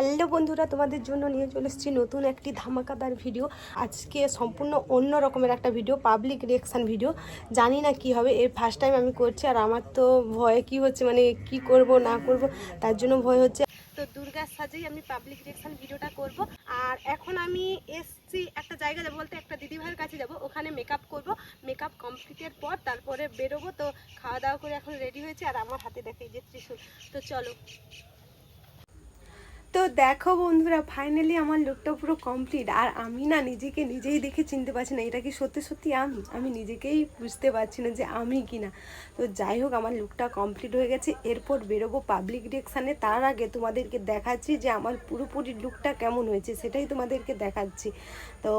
Hello বন্ধুরা, তোমাদের জন্য নিয়ে চলে এসেছি নতুন একটি ধামাকাদার ভিডিও। আজকে সম্পূর্ণ অন্য রকমের একটা ভিডিও পাবলিক রিয়াকশান ভিডিও। জানি না কি হবে, এর ফার্স্ট টাইম আমি করছি আর আমার তো ভয়ে কি হচ্ছে মানে কি করব, না করব, তার জন্য ভয় হচ্ছে। তো দুর্গার সাজেই আমি পাবলিক রিয়াকশান ভিডিওটা করব। আর এখন আমি এসছি একটা জায়গা যাব বলতে, একটা দিদিভাইয়ের কাছে যাব। ওখানে মেকআপ করব। মেকআপ কমপ্লিটের পর তারপরে বেরোবো। তো খাওয়া দাওয়া করে এখন রেডি হয়েছে। আর আমার হাতে দেখে যে ত্রিশূল। তো চলো। তো দেখো বন্ধুরা ফাইনালি আমার লুকটা পুরো কমপ্লিট আর আমি না নিজেকে নিজেই দেখে চিনতে পারছি না, এটা কি সত্যি সত্যি আমি? আমি নিজেকেই বুঝতে পারছি না যে আমি কি না। তো যাই হোক, আমার লুকটা কমপ্লিট হয়ে গেছে। এরপর বেরোবো পাবলিক ডিরেকশানে তার আগে তোমাদেরকে দেখাচ্ছি যে আমার পুরোপুরি লুকটা কেমন হয়েছে, সেটাই তোমাদেরকে দেখাচ্ছি। তো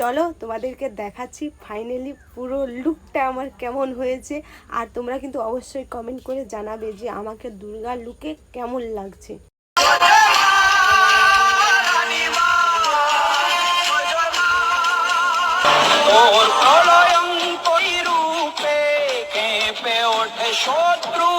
চলো তোমাদেরকে দেখাচ্ছি ফাইনালি পুরো লুকটা আমার কেমন হয়েছে। আর তোমরা কিন্তু অবশ্যই কমেন্ট করে জানাবে যে আমাকে দুর্গা লুকে কেমন লাগছে। প্রলয়ঙ্করী রূপে কেঁপে ওঠে শত্রুর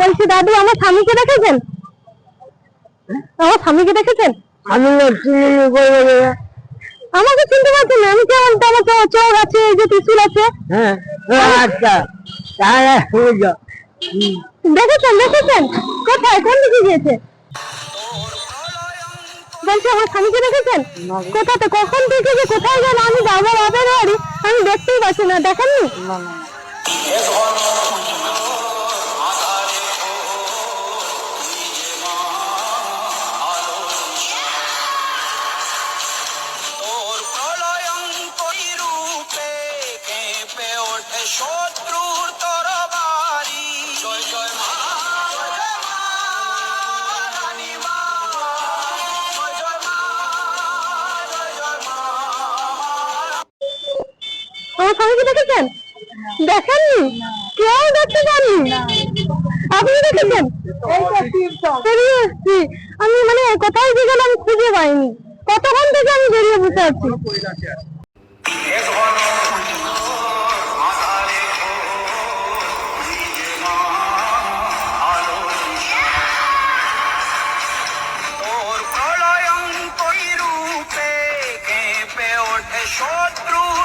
বলছি দাদু আমার স্বামীকে দেখেছেন? আমার স্বামীকে দেখেছেন? আমি আমাকে চিনতে পারছেন না আমি কেমন আমার চোখ আছে এই যে ত্রিশুল আছে? হ্যাঁ আচ্ছা দেখেছেন দেখেছেন? কোথায় কোন দিকে গিয়েছে? বলছি আমার স্বামীকে দেখেছেন? কোথাতে কখন থেকে যে কোথায় গেল আমি বাবা বাবার বাড়ি আমি দেখতেই পাচ্ছি না দেখেননি? শত্রুর তরবারি। জয় জয় মা। আমার স্বামীকে দেখেছেন? দেখেননি? কেউ দেখতে পাননি। আপনি দেখেছেন? আমি মানে কোথায় যে আমি খুঁজে পাইনি। কতক্ষণ থেকে আমি বেরিয়ে বসে আছি? ওঠে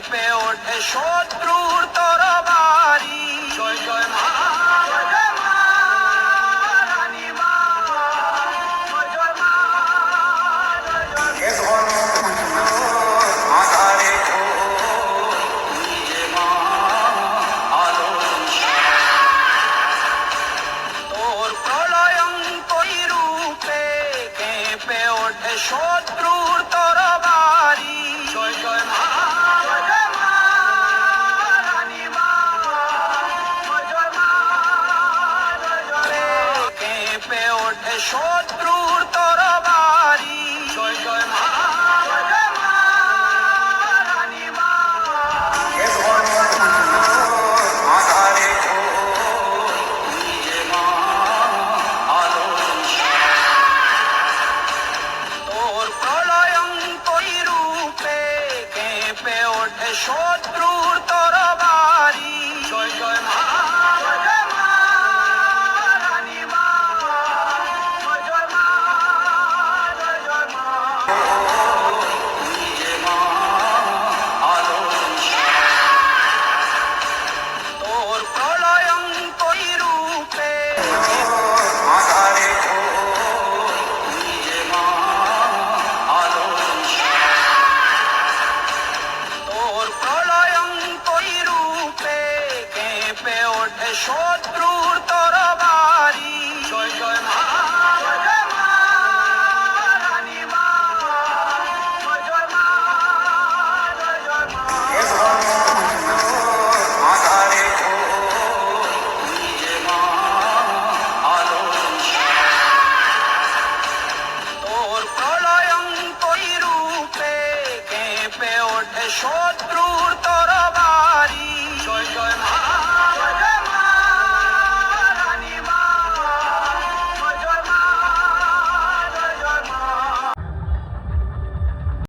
কেঁপে ওঠে শত্রুর তরবারি। জয় জয় জয় মা, তোর শত্রুর তরবারি। জয় জয় জয় শত্রুর তরবারি। জয় জয় মা জয় জয় শত্রুর